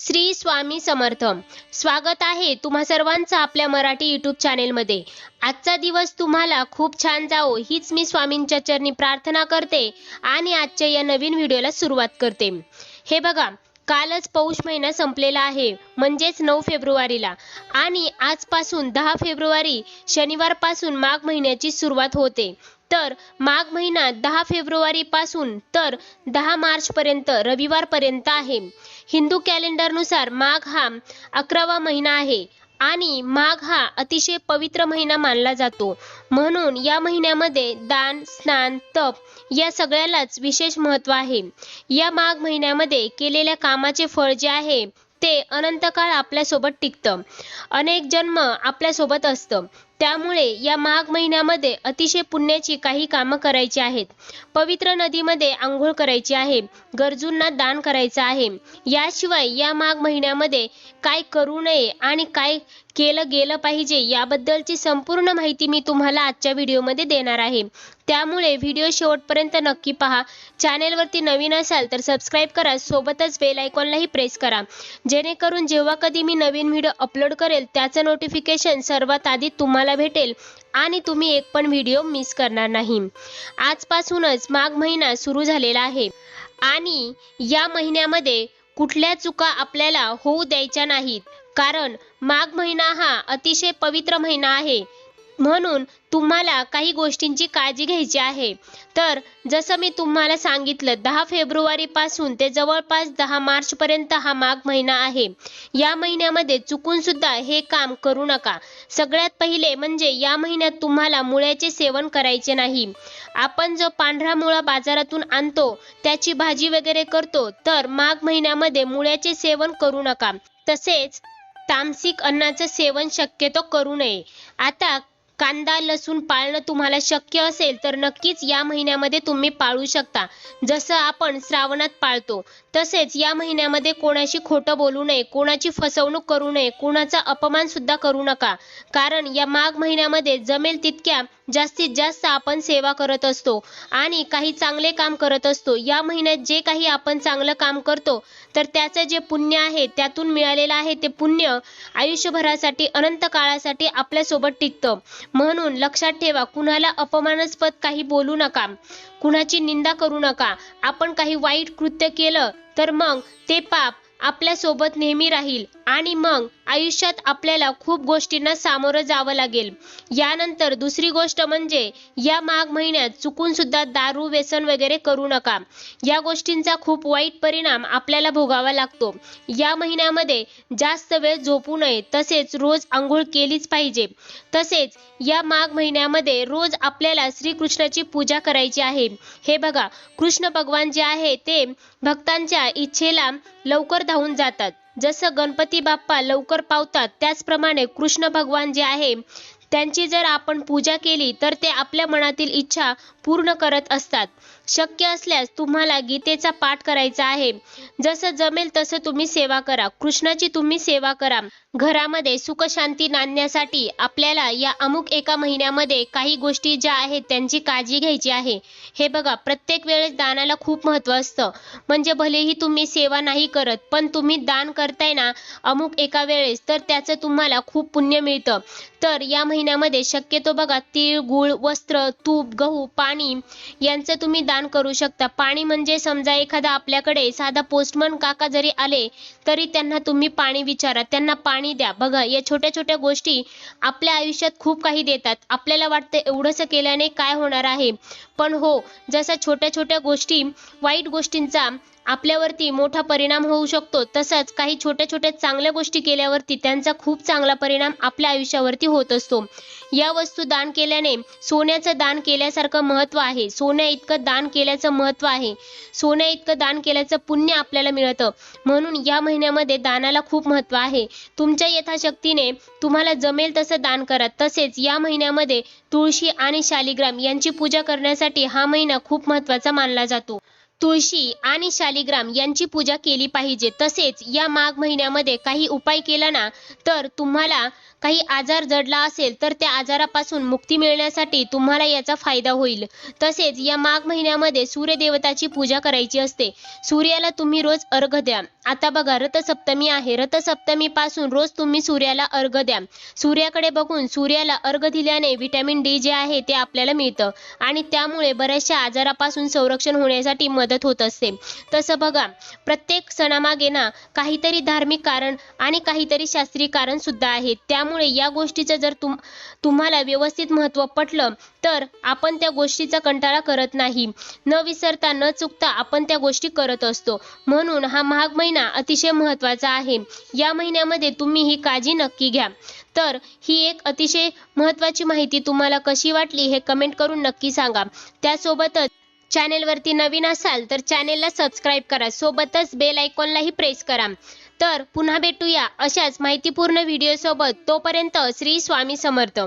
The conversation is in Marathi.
श्री स्वामी समर्थ. स्वागत आहे तुम्हा सर्वांचं आपल्या मराठी यूट्यूब चॅनेलमध्ये आजचा दिवस तुम्हाला खूप छान जावो हीच मी स्वामींच्या चरणी प्रार्थना करते आणि आजच्या या नवीन व्हिडिओला सुरुवात करते. हे बघा कालच पौष महिना संपलेला आहे म्हणजेच नऊ फेब्रुवारीला. आणि आजपासून दहा फेब्रुवारी शनिवारपासून माघ महिन्याची सुरुवात होते. तर माघ महिना दहा फेब्रुवारी पासून तर दहा मार्च पर्यंत रविवारपर्यंत आहे. हिंदू कॅलेंडरनुसार माघ हा अकरावा महिना आहे आणि माघ हा अतिशय पवित्र महिना मानला जातो. म्हणून या महिन्यामध्ये दान स्नान तप या सगळ्यालाच विशेष महत्त्व आहे. या माघ महिन्यामध्ये केलेल्या कामाचे फळ जे आहे ते अनंत काळ आपल्यासोबत टिकतं. अनेक जन्म आपल्यासोबत असतं. त्यामुळे या माघ महिन्यामध्ये अतिशय पुण्याची काही कामं करायची आहेत. पवित्र नदीमध्ये आंघोळ करायची आहे. गरजूंना दान करायचं आहे. याशिवाय या माघ महिन्यामध्ये काय करू नये आणि काय केलं गेलं पाहिजे याबद्दलची संपूर्ण माहिती मी तुम्हाला आजच्या व्हिडिओमध्ये देणार आहे. त्यामुळे व्हिडिओ शेवटपर्यंत नक्की पहा. चॅनेलवरती नवीन असाल तर सबस्क्राईब करा. सोबतच बेल आयकॉनलाही प्रेस करा. जेणेकरून जेव्हा कधी मी नवीन व्हिडिओ अपलोड करेल त्याचं नोटिफिकेशन सर्वात आधी तुम्हाला भेटेल आणि तुम्ही एक पण व्हिडिओ मिस करणार नाही. आजपासूनच माघ महिना सुरू झालेला आहे. आणि या महिन्यामध्ये कुठल्या चुका आपल्याला होऊ द्यायच्या नाहीत. कारण माघ महिना हा अतिशय पवित्र महिना आहे. म्हणून तुम्हाला काही गोष्टींची काळजी घ्यायची आहे. तर जसं मी तुम्हाला सांगितलं दहा फेब्रुवारीपासून ते जवळपास दहा मार्चपर्यंत हा माघ महिना आहे. या महिन्यामध्ये चुकून सुद्धा हे काम करू नका. सगळ्यात पहिले म्हणजे या महिन्यात तुम्हाला मुळ्याचे सेवन करायचे नाही. आपण जो पांढरा मुळा बाजारातून आणतो त्याची भाजी वगैरे करतो तर माघ महिन्यामध्ये मुळ्याचे सेवन करू नका. तसेच तामसिक अन्नाचं सेवन शक्यतो करू नये. आता कांदा लसूण पाळणं तुम्हाला शक्य असेल तर नक्कीच या महिन्यामध्ये तुम्ही पाळू शकता. जसं आपण श्रावणात पाळतो तसेच या महिन्यामध्ये कोणाशी खोटं बोलू नये कोणाची फसवणूक करू नये कोणाचा अपमान सुद्धा करू नका. कारण या माघ महिन्यामध्ये जमेल तितक्या जास्तीत जास्त आपण सेवा करत असतो आणि काही चांगले काम करत असतो. या महिन्यात जे काही आपण चांगलं काम करतो तर त्याचं जे पुण्य आहे त्यातून मिळालेलं आहे ते पुण्य आयुष्यभरासाठी अनंत काळासाठी आपल्यासोबत टिकतं. म्हणून लक्षात ठेवा कुणाला अपमानास्पद काही बोलू नका कुणाची निंदा करू नका. आपण काही वाईट कृत्य केलं तर मग ते पाप आपल्यासोबत नेहमी राहील. आणि मग आयुष्यात आपल्याला खूप गोष्टींना सामोरं जावं लागेल. यानंतर दुसरी गोष्ट म्हणजे या माघ महिन्यात चुकून सुद्धा दारू व्यसन वगैरे करू नका. या गोष्टींचा खूप वाईट परिणाम आपल्याला भोगावा लागतो. या महिन्यामध्ये जास्त वेळ झोपू नये तसेच रोज आंघोळ केलीच पाहिजे. तसेच या माघ महिन्यामध्ये रोज आपल्याला श्रीकृष्णाची पूजा करायची आहे. हे बघा कृष्ण भगवान जे आहे ते भक्तांच्या इच्छेला लवकर धावून जातात. जसं गणपती बाप्पा लवकर पावतात त्याचप्रमाणे कृष्ण भगवान जे आहे त्यांची जर आपण पूजा केली तर ते आपल्या मनातील इच्छा पूर्ण करत असतात. शक्य असल्यास तुम्हाला गीतेचा पाठ करायचा आहे. जसं जमेल तसं तुम्ही सेवा करा. कृष्णाची तुम्ही सेवा करा. घरामध्ये सुख शांती नांदण्यासाठी आपल्याला या अमुक एका महिन्यामध्ये काही गोष्टी ज्या आहेत त्यांची काळजी घ्यायची आहे. हे बघा प्रत्येक वेळेस दानाला खूप महत्त्व असतं. म्हणजे भलेही तुम्ही सेवा नाही करत पण तुम्ही दान करताय ना अमुक एका वेळेस तर त्याचं तुम्हाला खूप पुण्य मिळतं. तर या महिन्यामध्ये शक्यतो बघा तीळ गुळ वस्त्र तूप गहू पाणी यांचं तुम्ही दान करू शकता. पाणी म्हणजे समजा एखादा आपल्याकडे साधा पोस्टमन काका जरी आले तरी त्यांना तुम्ही पाणी विचारा. त्यांना पाणी द्या. बघा या छोट्या छोट्या गोष्टी आपल्या आयुष्यात खूप काही देतात. आपल्याला वाटतं एवढंसं केल्याने काय होणार आहे? पण हो जसं छोट्या छोट्या गोष्टी वाईट गोष्टींचा आपल्यावरती मोठा परिणाम होऊ शकतो. तसंच काही छोट्या छोट्या चांगल्या गोष्टी केल्यावरती त्यांचा खूप चांगला परिणाम आपल्या आयुष्यावरती होत असतो. या वस्तू दान केल्याने सोन्याचं दान केल्यासारखं महत्त्व आहे. सोन्या इतकं दान केल्याचं महत्त्व आहे. सोन्या इतकं दान केल्याचं पुण्य आपल्याला मिळतं. म्हणून या महिन्यामध्ये दानाला खूप महत्त्व आहे. तुमच्या यथाशक्तीने तुम्हाला जमेल तसं दान करा. तसेच या महिन्यामध्ये तुळशी आणि शालिग्राम यांची पूजा करण्यासाठी हा महिना खूप महत्त्वाचा मानला जातो. तुळशी आणि शालिग्राम यांची पूजा केली पाहिजे. तसेच या माघ महिन्यामध्ये काही उपाय केला ना तर तुम्हाला काही आजार जडला असेल तर त्या आजारापासून मुक्ती मिळण्यासाठी तुम्हाला याचा फायदा होईल. तसेच या माघ महिन्यामध्ये सूर्यदेवताची पूजा करायची असते. सूर्याला तुम्ही रोज अर्घ द्या. आता बघा रथसप्तमी आहे. रथसप्तमी पासून रोज तुम्ही सूर्याला अर्घ द्या. सूर्याकडे बघून सूर्याला अर्घ दिल्याने व्हिटॅमिन डी जे आहे ते आपल्याला मिळतं. आणि त्यामुळे बऱ्याचशा आजारापासून संरक्षण होण्यासाठी मदत होत असते. तसं बघा प्रत्येक सणामागे ना काहीतरी धार्मिक कारण आणि काहीतरी शास्त्रीय कारण सुद्धा आहे त्यामुळे या गोष्टीचं जर तुम तुम्हाला व्यवस्थित महत्त्व पटलं तर आपण त्या गोष्टीचा कंटाळा करत नाही. न विसरता न चुकता आपण त्या गोष्टी करत असतो. म्हणून हा महाग महिना अतिशय महत्त्वाचा आहे. या महिन्यामध्ये तुम्ही ही काळजी नक्की घ्या. तर ही एक अतिशय महत्त्वाची माहिती तुम्हाला कशी वाटली हे कमेंट करून नक्की सांगा. त्यासोबतच चॅनेलवरती नवीन असाल तर चॅनेलला सबस्क्राईब करा. सोबतच बेल आयकॉनलाही प्रेस करा. तर पुन्हा भेटूया अशाच माहितीपूर्ण व्हिडिओसोबत तोपर्यंत श्री स्वामी समर्थ.